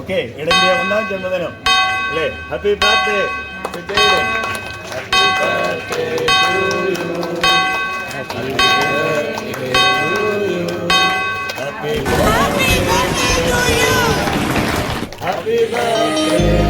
Okay ഇടന്റെ ഒന്നാം ജന്മദിനം. അല്ലേ? Happy birthday happy birthday happy Happy birthday to you. Happy birthday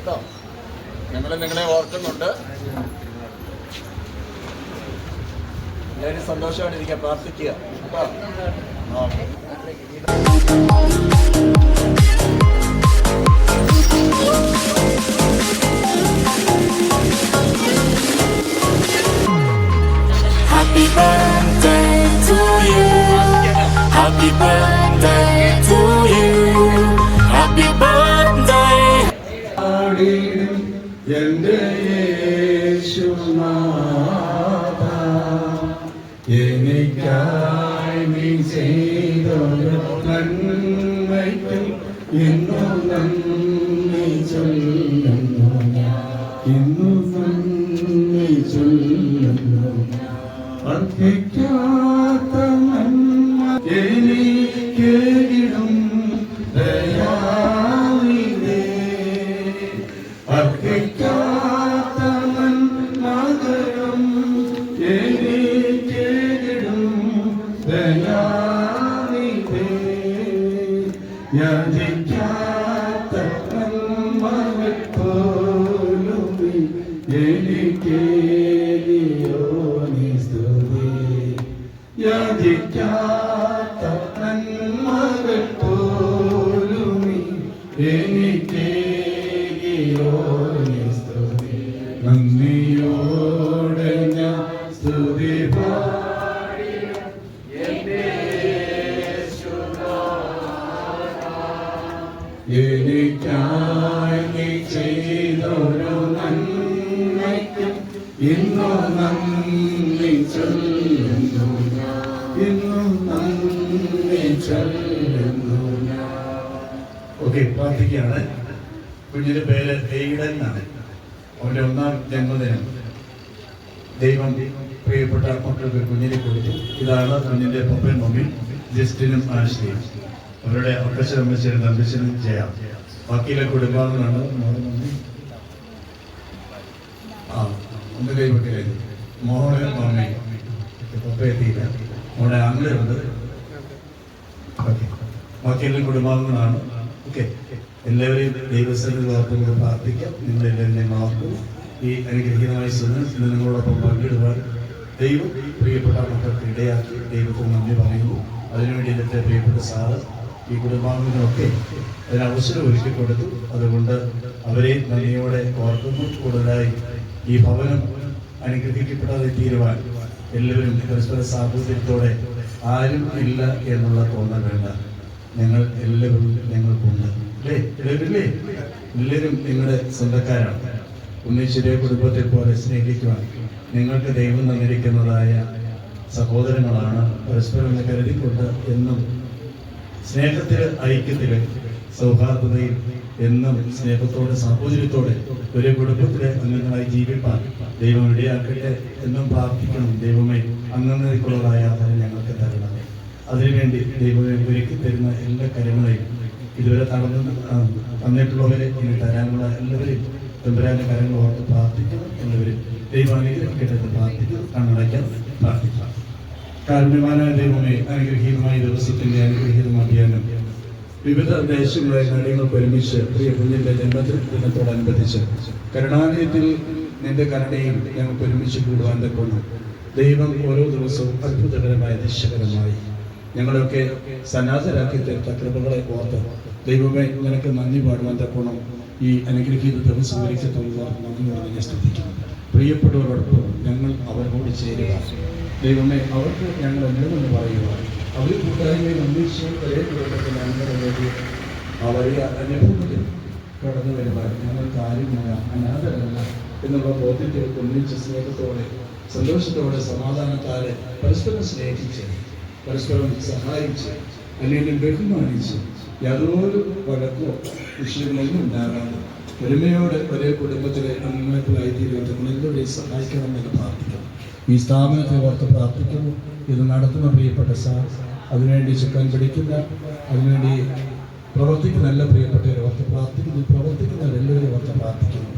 കേട്ടോ ഞങ്ങൾ നിങ്ങളെ ഓർക്കുന്നുണ്ട് എല്ലാവരും സന്തോഷമായിട്ടിരിക്കുക പ്രാർത്ഥിക്കുക കേട്ടോ okay Happy birthday to you. Happy birthday to you. Happy birthday. പാടിയിടും എന്റെ യേശുനാഥ എനിക്കായി നീ ചെയ്തൊരു നന്മയ്ക്കും ഇന്നു നന്ദി ചൊല്ലുന്നു. ഇന്നു നന്ദി ചൊല്ലുന്നു നന്ദിയോടെ ഞാൻ സ്തുതി എനിക്കായി ചെയ്തൊരു നന്മയ്ക്കും ഇന്നു നന്ദി ചൊല്ലുന്നു ഞാൻ. ഇന്നു നന്ദി ചൊല്ലുന്നു ഓക്കെ പ്രാർത്ഥിക്കുകയാണ്. കുഞ്ഞിന്റെ പേര് എയ്ഡൻ എന്നാണ്. അവന്റെ ഒന്നാം ജന്മദിനം. ദൈവം പ്രിയപ്പെട്ട മക്കൾക്ക് കുഞ്ഞിനെ കൊടുത്തു. ഇതാണ് കുഞ്ഞിന്റെ പപ്പൻ മമ്മി ജസ്റ്റിനും ആശ്രയും അവരുടെ അപ്പച്ചനും അമ്മച്ചനും അമ്മച്ചനും ചെയ്യാം ബാക്കിയിലെ കുടുംബാംഗങ്ങളാണ് മോഹൻ മമ്മി ആ ഒന്ന് കൈവെക്കലേ മോഹന മമ്മി. പപ്പ എത്തിയില്ല. മോളെ ആംഗ്ലുണ്ട് ബാക്കിയെല്ലാം കുടുംബാംഗങ്ങളാണ് ഓക്കെ എല്ലാവരെയും ദൈവസ്ഥലിൽ ഓർത്തുകൊണ്ട് പ്രാർത്ഥിക്കാം. നിങ്ങളെല്ലാവരെയും മാർക്കും ഈ അനുഗ്രഹീതമായ ഇന്ന് നിങ്ങളോടൊപ്പം പങ്കിടുവാൻ ദൈവം പ്രിയപ്പെട്ട മക്കൾക്ക് ഇടയാക്കി ദൈവത്തിന് നന്ദി പറയുന്നു. അതിനുവേണ്ടി ഇന്നത്തെ പ്രിയപ്പെട്ട സാറ് ഈ കുടുംബാംഗങ്ങളൊക്കെ അതിന് അവസരം ഒരുക്കി കൊടുത്തു. അതുകൊണ്ട് അവരെ നന്ദിയോടെ ഓർക്കുന്നു. കൂടുതലായി ഈ ഭവനം അനുഗ്രഹിക്കപ്പെടാതെ തീരുവാൻ എല്ലാവരും പരസ്പര സാഹചര്യത്തോടെ ആരും ഇല്ല എന്നുള്ള തോന്നൽ വേണ്ട. ഞങ്ങൾ എല്ലാവരും ഞങ്ങൾക്കുണ്ട്. അല്ലേ? എല്ലാവരില്ലേ? എല്ലാവരും നിങ്ങളുടെ സ്വന്തക്കാരാണ്. ഉണ്ണീശ്വരിയെ കുടുംബത്തെ പോലെ സ്നേഹിക്കുവാൻ നിങ്ങൾക്ക് ദൈവം തന്നിരിക്കുന്നതായ സഹോദരങ്ങളാണ് പരസ്പരം കരുതിക്കൊണ്ട് എന്നും സ്നേഹത്തിൽ ഐക്യത്തിൽ സൗഹാർദ്ദതയിൽ എന്നും സ്നേഹത്തോടെ സാഹോദര്യത്തോടെ ഒരു കുടുംബത്തിലെ അംഗങ്ങളായി ജീവിപ്പാൻ ദൈവം ഇടയാക്കട്ടെ എന്നും പ്രാർത്ഥിക്കണം. ദൈവമേ അംഗങ്ങൾക്കുള്ളതായ ആധാരം ഞങ്ങൾക്ക് തരണമേ. അതിനുവേണ്ടി ദൈവമേ ഒരുക്കി തരുന്ന എല്ലാ കാര്യങ്ങളെയും ഇതുവരെ തടഞ്ഞു തന്നിട്ടുള്ളവരെ ഇനി തരാനുള്ള എല്ലാവരെയും തമ്പുരാന്റെ കാര്യങ്ങൾ ഓർത്ത് പ്രാർത്ഥിക്കുന്നു എന്നിവരും ദൈവം അനുഗ്രഹിക്കട്ടെ എന്ന് പ്രാർത്ഥിക്കണം കണ്ണടയ്ക്കാൻ പ്രാർത്ഥിക്കാം. കാരുണ്യമാനായ ദൈവമേ അനുഗ്രഹീതമായ ദിവസത്തിന്റെ അനുഗ്രഹീതമായ ധ്യാനം വിവിധ ദേശങ്ങളെ കാര്യങ്ങൾക്ക് ഒരുമിച്ച് പ്രിയ കുഞ്ഞിന്റെ ജന്മദിനത്തോടനുബന്ധിച്ച് കരുണാലയത്തിൽ നിന്റെ കരുണയും ഞങ്ങൾക്ക് ഒരുമിച്ച് കൂടുവാൻ തക്കുന്നു ദൈവം ഓരോ ദിവസവും അത്ഭുതകരമായ ദിശകരമായി ഞങ്ങളൊക്കെ സന്നാസരാക്കി തീർത്ത കൃപകളെ ഓർത്ത് ദൈവമേ നിനക്ക് നന്ദി പാടുവാൻ തക്കോണം ഈ അനുഗ്രഹീത ദിവസം ഒരിക്കൽ നന്ദിയോടെ ഞാൻ ശ്രദ്ധിക്കുന്നു പ്രിയപ്പെട്ടവരോടൊപ്പം ഞങ്ങൾ അവരോട് ചേരുക. ദൈവമേ അവർക്ക് ഞങ്ങൾ എന്തെന്ന് പറയുക? അവർ കൂട്ടായ്മയിൽ ഒന്നിച്ച് ഒരേ അനുഭവത്തിൽ കടന്നു വരുവാൻ ഞങ്ങൾ കാര്യമായ അനാഥരല്ല എന്നുള്ള ബോധ്യത്തിൽ ഒന്നിച്ച് സ്നേഹത്തോടെ സന്തോഷത്തോടെ സമാധാനത്താലെ പരസ്പരം സ്നേഹിച്ച് പരസ്പരം സഹായിച്ച് അല്ലെങ്കിൽ ബഹുമാനിച്ച് യാതൊരു വഴക്കോ വിഷയങ്ങളൊന്നും ഉണ്ടാകാതെ ഒരുമയോടെ ഒരേ കുടുംബത്തിലെ അംഗങ്ങളായി തീരുവാൻ നിങ്ങളെല്ലാവരെയും സഹായിക്കണമെന്ന് പ്രാർത്ഥിക്കണം ഈ സ്ഥാപനത്തെ ഓർത്ത് പ്രാർത്ഥിക്കുന്നു. ഇത് നടത്തുന്ന പ്രിയപ്പെട്ട സാർ അതിനുവേണ്ടി ചുക്കാൻ പിടിക്കുന്ന അതിനുവേണ്ടി പ്രവർത്തിക്കുന്ന എല്ലാ പ്രിയപ്പെട്ടവരെ ഓർത്ത് പ്രാർത്ഥിക്കുന്നു. പ്രവർത്തിക്കുന്നവരെല്ലാവരെയും ഓർത്ത് പ്രാർത്ഥിക്കുന്നു.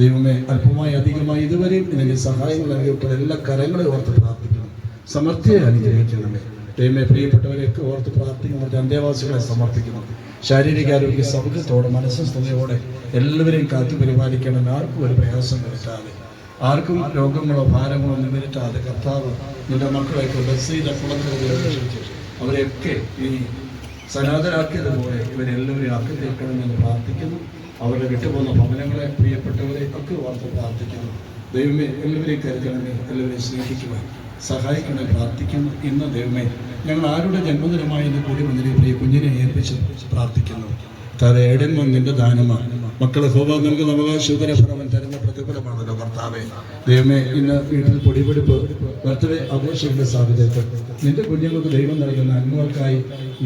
ദൈവമേ അല്പമായി അധികമായി ഇതുവരെയും എനിക്ക് സഹായങ്ങൾ നൽകിയപ്പോൾ എല്ലാ കരങ്ങളെയും ഓർത്ത് പ്രാർത്ഥിക്കണം സമർത്ഥയെ അനുഗ്രഹിക്കണമേ. ദൈവമേ പ്രിയപ്പെട്ടവരെയൊക്കെ ഓർത്ത് പ്രാർത്ഥിക്കുന്ന. അന്തേവാസികളെ സമർപ്പിക്കുന്നു. ശാരീരിക ആരോഗ്യ സൗഖ്യത്തോടെ മനസ്സസ്ഥതയോടെ എല്ലാവരെയും കാത്തു പരിപാലിക്കണം. ആർക്കും ഒരു പ്രയാസം വരുത്താതെ ആർക്കും രോഗങ്ങളോ ഭാരങ്ങളോ ഒന്നും വരുത്താതെ കർത്താവ് നിന്റെ മക്കളെ ബസ്സിന്റെ കുളത്തിൽ അവരെയൊക്കെ ഈ സനാതനാക്കിയതുപോലെ ഇവരെല്ലാവരെയും ആക്കി പ്രാർത്ഥിക്കുന്നു. അവരുടെ വിട്ടുപോകുന്ന ഭവനങ്ങളെ പ്രിയപ്പെട്ടവരെ ഒക്കെ ഓർത്ത് പ്രാർത്ഥിക്കുന്നു. ദൈവമേ എല്ലാവരെയും കരുതണമേ എല്ലാവരെയും സ്നേഹിക്കുവാൻ സഹായിക്കണേ പ്രാർത്ഥിക്കുന്നു. ഇന്ന് ദൈവമേ ഞങ്ങൾ ആരുടെ ജന്മദിനമായി ഇന്ന് കൂടി വന്നിരി പ്രിയ കുഞ്ഞിനെ ഏൽപ്പിച്ച് പ്രാർത്ഥിക്കുന്നു. ഏടന്മ നിന്റെ ദാനമാണ് മക്കളെ ഹോബ നൽകുന്ന അവകാശുതരഫലവൻ തരുന്ന പ്രതിഫലമാണല്ലോ ഭർത്താവേ ദൈവമേ ഇന്ന് വീട്ടിൽ പൊടിപിടിപ്പ് ബർത്ത്ഡേ ആഘോഷിക്കുന്ന സാധ്യതയ്ക്ക്. നിന്റെ കുഞ്ഞുങ്ങൾക്ക് ദൈവം നൽകുന്ന അന്മകൾക്കായി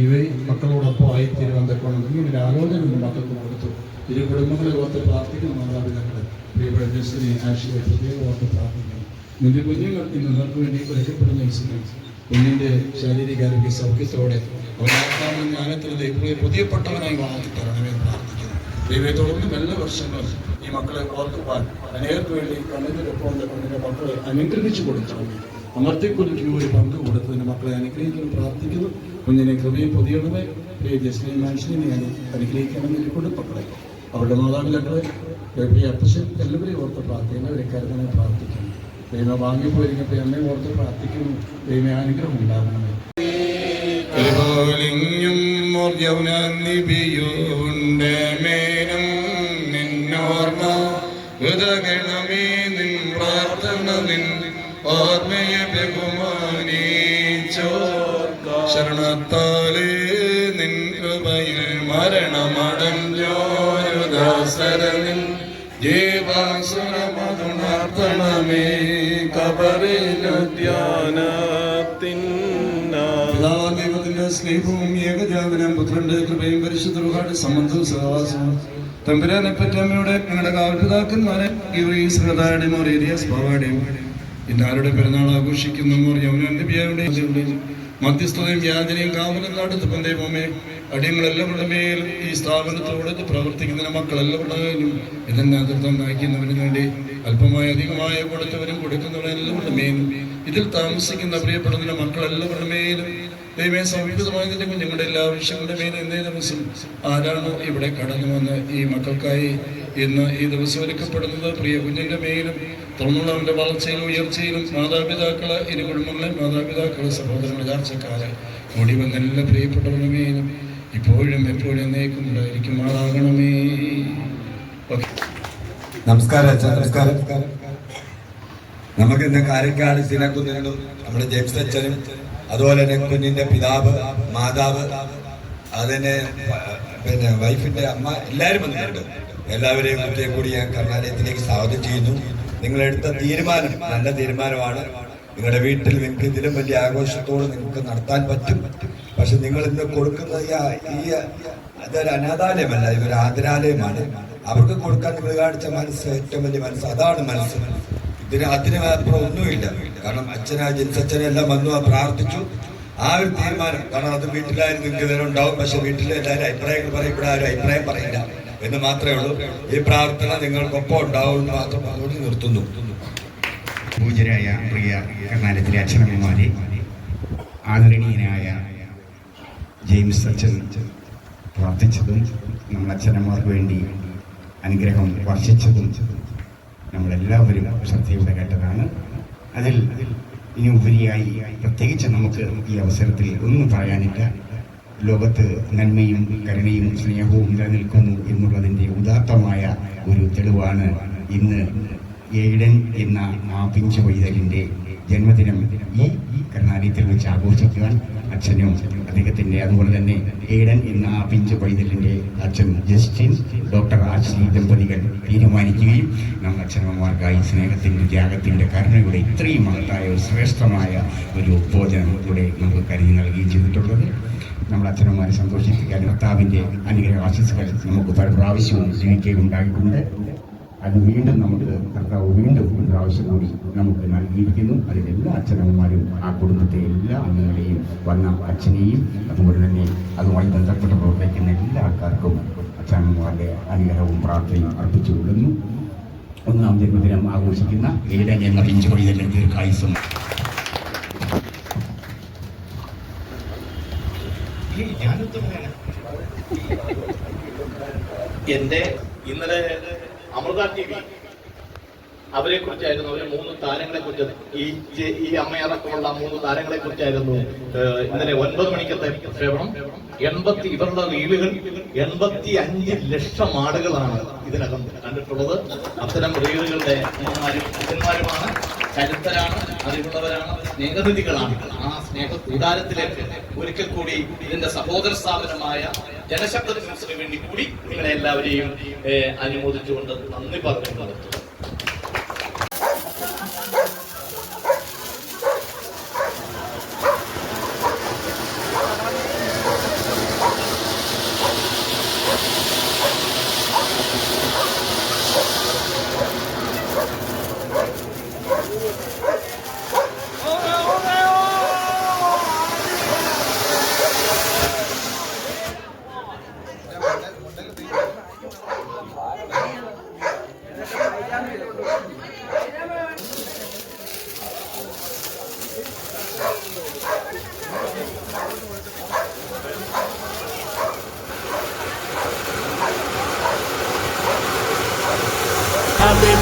ഇവയും മക്കളോടൊപ്പം ആയി തിരുവനന്തപുരം ഇങ്ങനെ ഒരു ആലോചന മക്കൾക്ക് കൊടുത്തു. ഇരു കുടുംബങ്ങളെ ഓർത്ത് പ്രാർത്ഥിക്കുന്ന മാതാപിതാക്കളെ. പ്രിയപ്പെട്ട ഓർത്ത് പ്രാർത്ഥിക്കുന്നു. നിന്റെ കുഞ്ഞുങ്ങൾ ഇന്ന് നിങ്ങൾക്ക് വേണ്ടി ഒരുക്കപ്പെടുന്ന ഈ ശാരീരിക ആരോഗ്യ സൗഖ്യത്തോടെ അവരാത്മാവിന്റെ ജ്ഞാനത്തിൽ ദൈവത്തെ പുതിയപ്പെട്ടവനായി വളർത്തി തരണമെന്ന് പ്രാർത്ഥിക്കുന്നു. ദൈവത്തെ നല്ല വർഷങ്ങൾ ഈ മക്കളെ ഓർക്കുവാൻ അനേകർക്ക് വേണ്ടി കണ്ണിനൊപ്പം കണ്ണിന്റെ മക്കളെ അനുഗ്രഹിച്ചു കൊടുക്കണമേ. അമർത്തിക്കുലിക്ക് ഒരു പങ്ക് കൊടുത്തതിന് മക്കളെ അനുഗ്രഹിക്കാൻ പ്രാർത്ഥിക്കുന്നു. കുഞ്ഞിനെ കൃപയും പൊതിയണമേ പ്രിയ ഞാൻ മനുഷ്യനെ അനുഗ്രഹിക്കണമെന്ന് മക്കളെ. അവരുടെ മാതാപിതാക്കളെ പ്രിയ എല്ലാവരെയും ഓർത്ത് പ്രാർത്ഥിക്കുന്നു. അവരെ കരുതനെ പ്രാർത്ഥിക്കുന്നു. ദൈവം വാങ്ങിപ്പോയിരിക്കട്ടെ എന്നെ ഓർത്ത് പ്രാർത്ഥിക്കുന്നു. ദൈവ അനുഗ്രഹം ഉണ്ടാകണമേ ും ശരണത്താലേ നിൻ കൃപയിൽ മരണമടഞ്ഞോരുദാസരനിൽ. ജീവാസുരമതുണർത്തണമേ കബറിനു ദൈവത്തിന്റെ സ്നേഹവും ഏകജാതനം പുത്രന്റെ കൃപയും പരിശുദ്ധ സംബന്ധവും സഹവാസവും. തമ്പുരാനെ പറ്റി അമ്മയുടെ ഞങ്ങളുടെ കാവൽപിതാക്കന്മാരെ ഈ ശ്രദ്ധാടെ മോറേരിയസ് പാവാടെയും ആരുടെ പെരുന്നാൾ ആഘോഷിക്കുന്നു മോർ യമുനാന്റെ ബിയാരുടെ മധ്യസ്ഥതയും യാതനയും കാവലും നടത്തുമ്പോൾ ദൈവമേ. അടിയങ്ങളെല്ലാവരുടെ ഈ സ്ഥാപനത്തോട് പ്രവർത്തിക്കുന്ന മക്കളെല്ലാവരുടെയും മേലും ഇതിന്റെ നേതൃത്വം നയിക്കുന്നവന് വേണ്ടി അല്പമായ അധികമായ കൊടുത്തവരും കൊടുക്കുന്നവരെല്ലാവരുടെ മേലും. ഇതിൽ താമസിക്കുന്ന പ്രിയപ്പെടുന്ന മക്കളെല്ലാവരുടെ മേലും. ദൈവമേ സമീപിതമായതിന്റെ കുഞ്ഞുങ്ങളുടെ എല്ലാ ആവശ്യങ്ങളുടെ മേലും ഇന്നേ ദിവസം ആരാണോ ഇവിടെ കടന്നു വന്ന് ഈ മക്കൾക്കായി ഇന്ന് ഈ ദിവസം ഒരുക്കപ്പെടുന്നത്? പ്രിയ കുഞ്ഞിന്റെ മേലും തുടർന്നുള്ള അവന്റെ വളർച്ചയിലും ഉയർച്ചയിലും മാതാപിതാക്കളെ ഇരു കുടുംബങ്ങളെ മാതാപിതാക്കളെ സഹോദരങ്ങളെ ചാർച്ചക്കാരെ കൂടി വന്ന എല്ലാ പ്രിയപ്പെട്ടവരുടെ മേലും. ഇപ്പോഴും എപ്പോഴും എന്നേക്കും ഉണ്ടായിരിക്കും ആളാകണമേ. നമസ്കാരം അച്ഛാ നമസ്കാരം. നമുക്ക് ഇന്ന് കാരക്കാട് സിനക്കുന്നിനും നമ്മുടെ ജെയിംസ് അച്ഛനും അതുപോലെ തന്നെ കുഞ്ഞിന്റെ പിതാവ് മാതാവ് അതിന് പിന്നെ വൈഫിന്റെ അമ്മ എല്ലാവരും വന്നിട്ടുണ്ട്. എല്ലാവരെയും കുട്ടിയെ കൂടി ഞാൻ കർണാലയത്തിലേക്ക് സ്വാഗതം ചെയ്യുന്നു. നിങ്ങൾ നിങ്ങളെടുത്ത തീരുമാനം നല്ല തീരുമാനമാണ്. നിങ്ങളുടെ വീട്ടിൽ നിങ്ങൾക്ക് ഇതിലും വലിയ ആഘോഷത്തോടെ നിങ്ങൾക്ക് നടത്താൻ പറ്റും. പക്ഷെ നിങ്ങൾ ഇന്ന് കൊടുക്കുന്ന ഈ അതൊരു അനാഥാലയമല്ല ഇതൊരു ആദരാലയമാണ്. അവർക്ക് കൊടുക്കാൻ നിങ്ങൾ കാണിച്ച മനസ്സ് ഏറ്റവും വലിയ മനസ്സ് അതാണ് മനസ്സ്. ഇതിന് അതിന് ഒന്നുമില്ല. കാരണം അച്ഛനാ ജിൻസച്ഛനെല്ലാം വന്നു പ്രാർത്ഥിച്ചു. ആ ഒരു തീരുമാനം കാരണം അത് വീട്ടിലായാലും നിങ്ങൾക്ക് ഇതെല്ലാം ഉണ്ടാവും. പക്ഷെ വീട്ടിലെ എല്ലാവരും അഭിപ്രായങ്ങൾ പറയും ഇവിടെ അഭിപ്രായം പറയില്ല എന്ന് മാത്രമേ ഉള്ളൂ. ഈ പ്രാർത്ഥന നിങ്ങൾക്കൊപ്പം ഉണ്ടാവും എന്ന് മാത്രം അതുകൊണ്ട് നിർത്തുന്നു. പൂജരായ പ്രിയ കർണാലയത്തിലെ അച്ഛനമ്മമാരെ ആദരണീയനായ ജെയിംസ് അച്ഛൻ പ്രാർത്ഥിച്ചതും നമ്മൾ അച്ഛനമ്മമാർക്ക് വേണ്ടി അനുഗ്രഹം വർഷിച്ചതും നമ്മളെല്ലാവരും ശ്രദ്ധയോടെ കേട്ടതാണ്. അതിൽ ഇനി ഉപരിയായി പ്രത്യേകിച്ച് നമുക്ക് ഈ അവസരത്തിൽ ഒന്നും പറയാനില്ല. ലോകത്ത് നന്മയും കരുണയും സ്നേഹവും നിലനിൽക്കുന്നു എന്നുള്ളതിന്റെ ഉദാത്തമായ ഒരു തെളിവാണ് ഇന്ന് ഏഴൻ എന്ന ആ പിഞ്ചു ജന്മദിനം ഈ കർണാലയത്തിൽ വെച്ച് ആഘോഷിക്കുവാൻ അച്ഛനും അദ്ദേഹത്തിന്റെ അതുപോലെ തന്നെ ഏഡൻ എന്ന ആ പിഞ്ചു അച്ഛൻ ജസ്റ്റിൻ ഡോക്ടർ ആശ്രീ ദമ്പതികൾ തീരുമാനിക്കുകയും നമ്മൾ അച്ഛനമ്മമാർക്കായി സ്നേഹത്തിന്റെ ത്യാഗത്തിന്റെ കരുണയുടെ ഇത്രയും മഹത്തായ ഒരു ശ്രേഷ്ഠമായ ഒരു ഭോജനം ഇവിടെ നമുക്ക് കരുതി നൽകുകയും ചെയ്തിട്ടുള്ളത്. നമ്മൾ അച്ഛനമ്മമാരെ സന്തോഷിപ്പിക്കാൻ ഭർത്താവിന്റെ അനുഗ്രഹ ആശംസകൾ നമുക്ക് പല പ്രാവശ്യവും ജീവിക്കുകയുണ്ടായിട്ടുണ്ട് അത് വീണ്ടും നമുക്ക് കർത്താവ് വീണ്ടും ഒരു പ്രാവശ്യം നമുക്ക് നൽകിയിരിക്കുന്നു. അതിൽ എല്ലാ അച്ഛനമ്മമാരും ആ കുടുംബത്തെ എല്ലാ അംഗങ്ങളെയും വന്ന അച്ഛനെയും അതുപോലെ തന്നെ അതുമായി ബന്ധപ്പെട്ട് പ്രവർത്തിക്കുന്ന എല്ലാ ആൾക്കാർക്കും അച്ഛനമ്മമാരുടെ അനുഗ്രഹവും പ്രാർത്ഥനയും അർപ്പിച്ചു കൊള്ളുന്നു ഒന്നാം ജന്മദിനം ആഘോഷിക്കുന്ന ഏടൻ എന്ന ദീർഘായുസും എന്റെ ഇന്നലെ അമൃത ടി വി. അവരെ കുറിച്ചായിരുന്നു അവരെ മൂന്ന് താരങ്ങളെ കുറിച്ച് ഈ ഈ അമ്മയടക്കമുള്ള മൂന്ന് താരങ്ങളെ കുറിച്ചായിരുന്നു ഇന്നലെ ഒൻപത് മണിക്കത്തെ പ്രക്ഷേപണം എൺപത്തി ഇവരുടെ റീലുകൾ എൺപത്തി അഞ്ച് ലക്ഷം ആടുകളാണ് ഇതിനകം കണ്ടിട്ടുള്ളത്. അത്തരം റീലുകളുടെ അമ്മമാരും അച്ഛന്മാരുമാണ്. കരുത്തരാണ് അറിവുള്ളവരാണ് സ്നേഹനിധികളാണ്. ആ സ്നേഹ കൂടാരത്തിലേക്ക് ഒരിക്കൽ കൂടി ഇതിന്റെ സഹോദര സ്ഥാപനമായ ജനശബ്ദ വേണ്ടി കൂടി നിങ്ങളെ എല്ലാവരെയും അനുമോദിച്ചുകൊണ്ട് നന്ദി പറഞ്ഞുകൊണ്ട് Happy